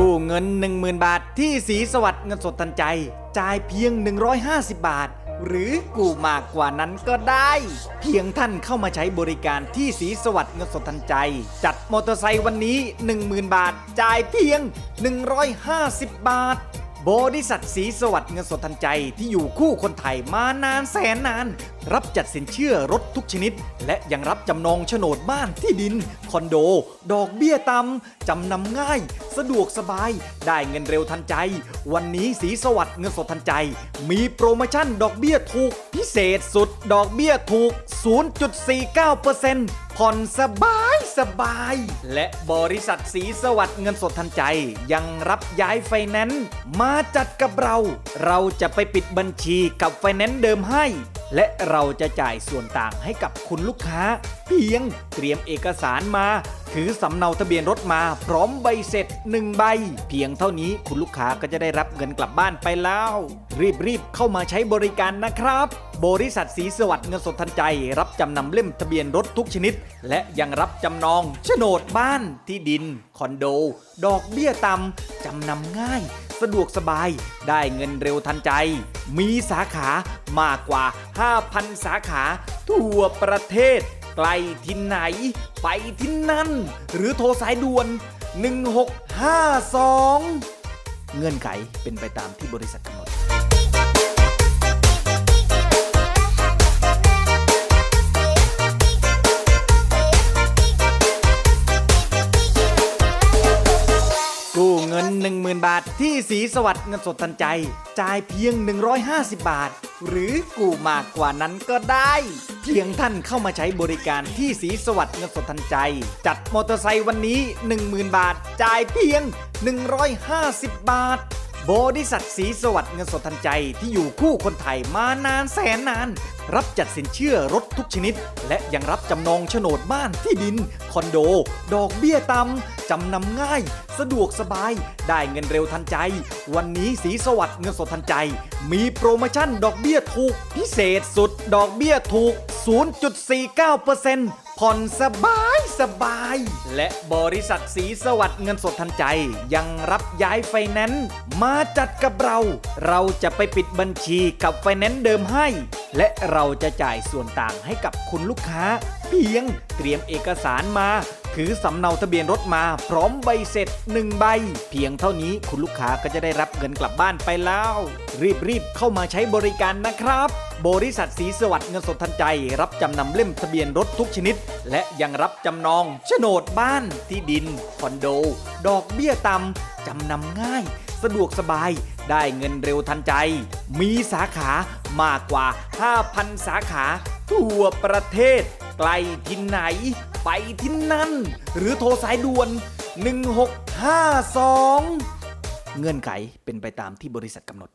กู้เงิน 10,000 บาท ที่สีสวัสดิ์เงินสดทันใจ จ่ายเพียง 150 บาท หรือกู้มากกว่านั้นก็ได้ เพียงท่านเข้ามาใช้บริการที่สีสวัสดิ์เงินสดทันใจ จัดมอเตอร์ไซค์วันนี้ 10,000 บาท จ่ายเพียง 150 บาท บริษัทสีสวัสดิ์เงินสดทันใจที่อยู่คู่คนไทยมานานแสนนาน รับจัดสินเชื่อรถทุกชนิด และยังรับจำนองโฉนดบ้านที่ดิน คอนโด ดอกเบี้ยต่ำจำนำง่าย สะดวกสบาย ได้เงินเร็วทันใจ วันนี้สีสวัสดิ์เงินสดทันใจ มีโปรโมชั่นดอกเบี้ยถูก พิเศษสุดดอกเบี้ยถูก 0.49%ผ่อนสบาย สบาย และบริษัทสีสวัสดิ์เงินสดทันใจ ยังรับย้ายไฟแนนซ์มาจัดกับเรา เราจะไปปิดบัญชีกับไฟแนนซ์เดิมให้ และเราจะจ่ายส่วนต่างให้กับคุณลูกค้า เพียงเตรียมเอกสารมา ถือสำเนาทะเบียนรถมา พร้อมใบเสร็จหนึ่งใบ เพียงเท่านี้คุณลูกค้าก็จะได้รับเงินกลับบ้านไปแล้ว รีบๆเข้ามาใช้บริการนะครับ บริษัทสีสวัสดิ์เงินสดทันใจ รับจำนำเล่มทะเบียนรถทุกชนิด และยังรับจำนองโฉนดบ้านที่ดิน คอนโด ดอกเบี้ยต่ำจำนำง่าย สะดวกสบาย ได้เงินเร็วทันใจ มีสาขามากกว่า 5,000 สาขา ทั่วประเทศไกลที่ไหน ไปที่นั่น หรือโทรสายด่วน 1652 เงื่อนไขเป็นไปตามที่บริษัทกำหนด 10,000 บาท ที่สีสวัสดิ์เงินสดทันใจ จ่ายเพียง 150 บาท หรือกู้มากกว่านั้นก็ได้ เพียงท่านเข้ามาใช้บริการที่สีสวัสดิ์เงินสดทันใจ จัดมอเตอร์ไซค์วันนี้ 10,000 บาท จ่ายเพียง 150 บาท บริษัทสีสวัสดิ์เงินสดทันใจที่อยู่คู่คนไทยมานานแสนนาน รับจัดสินเชื่อรถทุกชนิด และยังรับจำนองโฉนดบ้านที่ดิน คอนโด ดอกเบี้ยต่ำจำนำง่าย สะดวกสบาย ได้เงินเร็วทันใจ วันนี้สีสวัสดิ์เงินสดทันใจ มีโปรโมชั่นดอกเบี้ยถูก พิเศษสุดดอกเบี้ยถูก 0.49% ผ่อนสบายสบาย และบริษัทสีสวัสดิ์เงินสดทันใจ ยังรับย้ายไฟแนนซ์มาจัดกับเรา เราจะไปปิดบัญชีกับไฟแนนซ์เดิมให้ และเราจะจ่ายส่วนต่างให้กับคุณลูกค้า เพียงเตรียมเอกสารมาถือสำเนาทะเบียนรถมาพร้อมใบเสร็จหนึ่งใบ เพียงเท่านี้คุณลูกค้าก็จะได้รับเงินกลับบ้านไปแล้ว รีบๆเข้ามาใช้บริการนะครับ บริษัทสีสวัสดิ์เงินสดทันใจ รับจำนำเล่มทะเบียนรถทุกชนิด และยังรับจำนองโฉนดบ้านที่ดิน คอนโด ดอกเบี้ยต่ำจำนำง่าย สะดวกสบาย ได้เงินเร็วทันใจ มีสาขามากกว่า 5,000 สาขา ทั่วประเทศไกลที่ไหน ไปที่นั่น หรือโทรสายด่วน 1652 เงื่อนไขเป็นไปตามที่บริษัทกำหนด